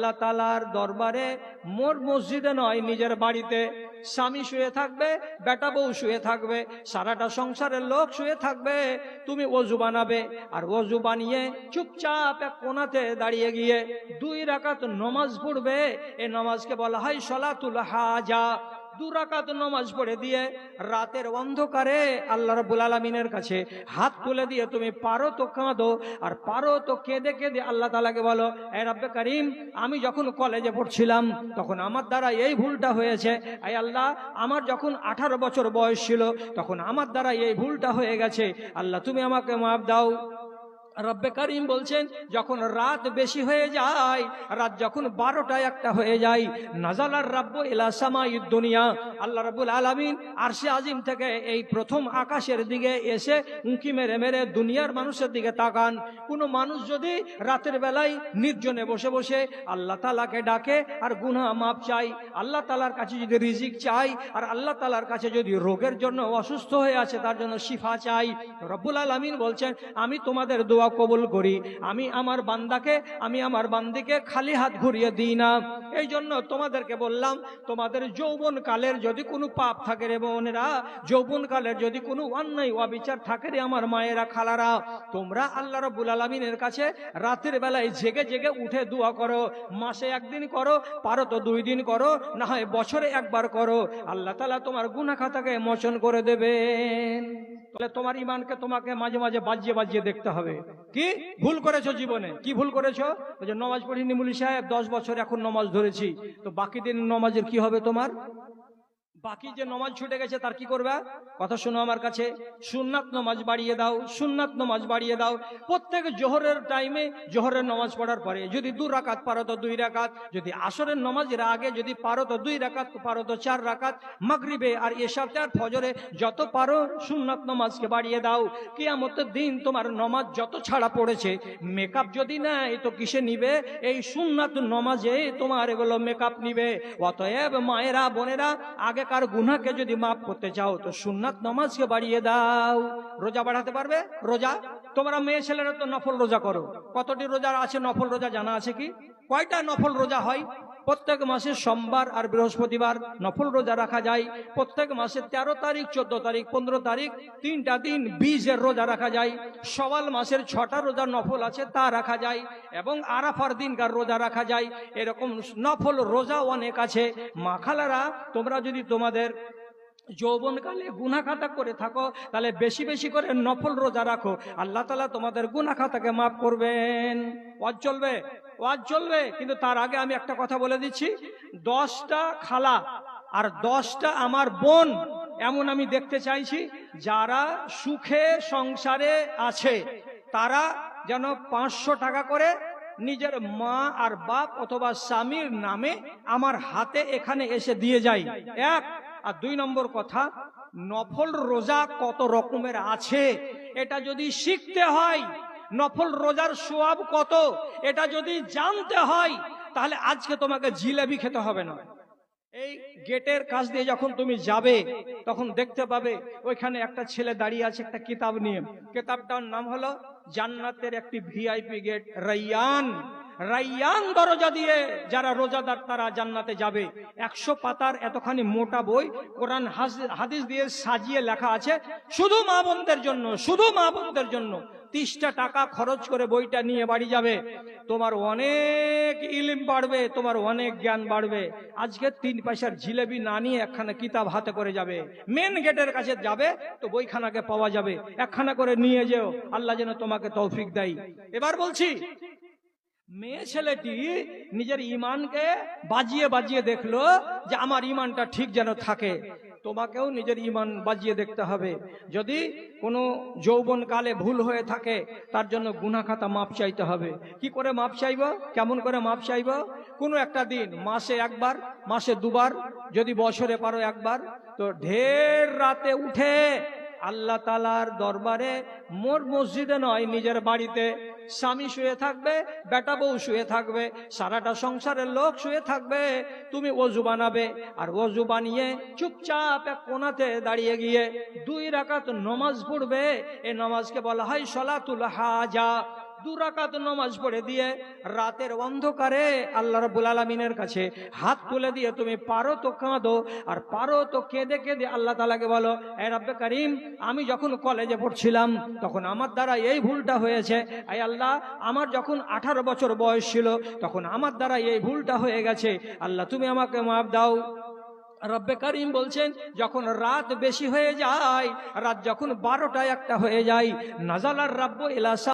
আল্লাহ তালার দরবারে মোর মসজিদে নয়, নিজের বাড়িতে। স্বামী শুয়ে থাকবে, বেটা বউ শুয়ে থাকবে, সারাটা সংসারের লোক শুয়ে থাকবে, তুমি অজু বানাবে, আর অজু বানিয়ে চুপচাপ এক কোনাতে দাঁড়িয়ে গিয়ে দুই রাকাত নমাজ পড়বে। এ নমাজকে বলা হয় সলাতুল হাজা। দু রাকাত নমাজ পড়ে দিয়ে রাতের অন্ধকারে আল্লাহ রাব্বুল আলমিনের কাছে হাত তুলে দিয়ে তুমি পারো তো কাঁদো, আর পারো তো কেঁদে কেঁদে আল্লাহ তালাকে বলো, এ রাব্বে কারিম, আমি যখন কলেজে পড়ছিলাম, তখন আমার দ্বারা এই ভুলটা হয়েছে। আই আল্লাহ, আমার যখন আঠারো বছর বয়স ছিল, তখন আমার দ্বারা এই ভুলটা হয়ে গেছে। আল্লাহ, তুমি আমাকে মাফ দাও। রব্বে করিম বলছেন, যখন রাত বেশি হয়ে যায়, রাত যখন বারোটা একটা হয়ে যায়, নাজালার রাব্ব ইলা সামাই দুনিয়া। আল্লাহ রাব্বুল আলামিন আরশে আজিম থেকে এই প্রথম আকাশের দিকে এসে উঁকি মেরে মেরে দুনিয়ার মানুষের দিকে তাকান। কোনো মানুষ যদি রাতের বেলায় নির্জনে বসে বসে আল্লাহ তালাকে ডাকে আর গুনাহ মাপ চাই আল্লাহ তালার কাছে যদি রিজিক চাই আর আল্লাহ তালার কাছে যদি রোগের জন্য অসুস্থ হয়ে আছে, তার জন্য শিফা চাই রব্বুল আলামিন বলছেন, আমি তোমাদের দোয়া কবুল করি। আমি আমার বান্দাকে, আমি আমার বান্দিকে খালি হাত ঘুরিয়ে দিই না। এই জন্য তোমাদেরকে বললাম, তোমাদের যৌবন কালের যদি কোনো পাপ থাকে রে বোনেরা যৌবন কালের যদি কোনো অন্যায়, অবিচার থাকে রে আমার মায়েরা, খালারা, তোমরা আল্লাহ রব্বুল আলমিনের কাছে রাতের বেলায় জেগে জেগে উঠে দোয়া করো, মাসে একদিন করো, পারো তো দুই দিন করো, না হয় বছরে একবার করো। আল্লাহ তালা তোমার গুনা খাতাকে মোচন করে দেবেন। তাহলে তোমার ইমানকে তোমাকে মাঝে মাঝে বাজিয়ে বাজিয়ে দেখতে হবে। কি? ভুল করেছ জীবনে। কি ভুল করেছ? যে নমাজ পড়িনি মুলি সাহেব, দশ বছর এখন নমাজ ধরেছি। তো বাকি দিন নমাজের কি হবে তোমার? বাকি যে নমাজ ছুটে গেছে তার কি করবে? কথা শোনো আমার কাছে। সুন্নাত নমাজ বাড়িয়ে দাও, সুন্নাত নমাজ বাড়িয়ে দাও। প্রত্যেক জোহরের টাইমে জোহরের নমাজ পড়ার পরে যদি দু রাকাত পারো তো দুই রাকাত, যদি আসরের নমাজের আগে যদি পারো তো দুই রাকাত, পারো তো চার রাকাত, মাগরিবে আর এসাতে আর ফজরে যত পারো সুন্নাত নমাজকে বাড়িয়ে দাও। কিয়ামতের দিন তোমার নমাজ যত ছাড়া পড়েছে মেকআপ যদি না নেয় তো কিসে নিবে? এই সুন্নাত নমাজে তোমার এগুলো মেকআপ নিবে। অতএব মায়েরা, বোনেরা আগেকার গুনাকে যদি মাফ করতে চাও, তো সুন্নাত নমাজকে বাড়িয়ে দাও। রোজা বাড়াতে পারবে? রোজা? তোমরা মেয়ে ছেলেরা তো নফল রোজা করো। কতটি রোজা আছে? নফল রোজা জানা আছে কি? কয়টা নফল রোজা হয়? প্রত্যেক মাসে সোমবার আর বৃহস্পতিবার নফল রোজা রাখা যায়। প্রত্যেক মাসে তেরো তারিখ, চোদ্দ তারিখ, পনেরো তারিখ, তিনটা দিন বীজের রোজা রাখা যায়। সওয়াল মাসের ছটা রোজা নফল আছে তা রাখা যায় এবং আরাফার দিনকার রোজা রাখা যায়। এরকম নফল রোজা অনেক আছে। মাখালারা, তোমরা যদি তোমাদের যৌবনকালে গুনা খাতা করে থাকো, তাহলে বেশি বেশি করে নফল রোজা রাখো। আল্লাহ তালা তোমাদের গুনা খাতাকে মাফ করবেন। ওয়াজ চলবে? ওয়াজ চলবে, কিন্তু তার আগে আমি একটা কথা বলে দিচ্ছি। দশটা খালা আর দশটা আমার বোন, এমন আমি দেখতে চাইছি, যারা সুখে সংসারে আছে, তারা যেন পাঁচশো টাকা করে নিজের মা আর বাপ অথবা স্বামীর নামে আমার হাতে এখানে এসে দিয়ে যায়। এক আর দুই নম্বর কথা, নফল রোজা কত রকমের আছে? এটা যদি শিখতে হয়, নফল রোজার সোয়াব কত? এটা যদি জানতে হয়, তাহলে আজকে তোমাকে জিলেবি খেতে হবে না। এই গেটের কাছ দিয়ে যখন তুমি যাবে, তখন দেখতে পাবে ওইখানে একটা ছেলে দাঁড়িয়ে আছে একটা কিতাব নিয়ে। কিতাবটার নাম হলো জান্নাতের একটি ভিআইপি গেট, রাইয়ান। রাইয়ান দরজা দিয়ে যারা রোজাদার, তারা জান্নাতে যাবে। একশো পাতার এতখানি মোটা বই কোরআন হাদিস দিয়ে সাজিয়ে লেখা আছে, শুধু মা বোনদের জন্য, শুধু মা বোনদের জন্য। তিরিশটা টাকা খরচ করে বইটা নিয়ে বাড়ি যাবে। তোমার অনেক ইলিম বাড়বে, তোমার অনেক জ্ঞান বাড়বে। আজকে তিন পয়সার জিলেবি না নিয়ে একখানা কিতাব হাতে করে যাবে। মেন গেটের কাছে যাবে, তো বইখানাকে পাওয়া যাবে। একখানা করে নিয়ে যেও, আল্লাহ যেন তোমাকে তৌফিক দেয়। এবার বলছি মেয়ে ছেলেটি নিজের ইমানকে বাজিয়ে বাজিয়ে দেখল যে আমার ইমানটা ঠিক যেন থাকে। তোমাকেও নিজের ইমান বাজিয়ে দেখতে হবে। যদি কোনো যৌবন কালে ভুল হয়ে থাকে, তার জন্য গুনা খাতা মাপ চাইতে হবে। কি করে মাপ চাইব? কেমন করে মাপ চাইব? কোনো একটা দিন, মাসে একবার, মাসে দুবার, যদি বছরে পারো একবার, তো ঢের রাতে উঠে আল্লাহ তালার দরবারে মোর মসজিদে নয়, নিজের বাড়িতে স্বামী শুয়ে থাকবে, বেটা বউ শুয়ে থাকবে, সারাটা সংসারের লোক শুয়ে থাকবে, তুমি অজু বানাবে। আর অজু বানিয়ে চুপচাপ এক কোনাতে দাঁড়িয়ে গিয়ে দুই রাকাত নমাজ পড়বে। এ নমাজকে বলা হয় সলাতুল হাজা। দুরাকাত নমাজ পড়ে দিয়ে রাতের অন্ধকারে আল্লাহ রাব্বুল আলমিনের কাছে হাত তুলে দিয়ে তুমি পারো তো কাঁদো আর পারো তো কেঁদে কেঁদে আল্লাহ তালাকে বলো, এ রাব্বে কারিম, আমি যখন কলেজে পড়ছিলাম তখন আমার দ্বারা এই ভুলটা হয়েছে। এই আল্লাহ, আমার যখন আঠারো বছর বয়স ছিল তখন আমার দ্বারা এই ভুলটা হয়ে গেছে। আল্লাহ, তুমি আমাকে মাফ দাও। রব্বে করিম বলছেন, যখন রাত বেশি হয়ে যায়, রাত যখন বারোটা একটা হয়ে যায় নাজালার রাব্য এলাসা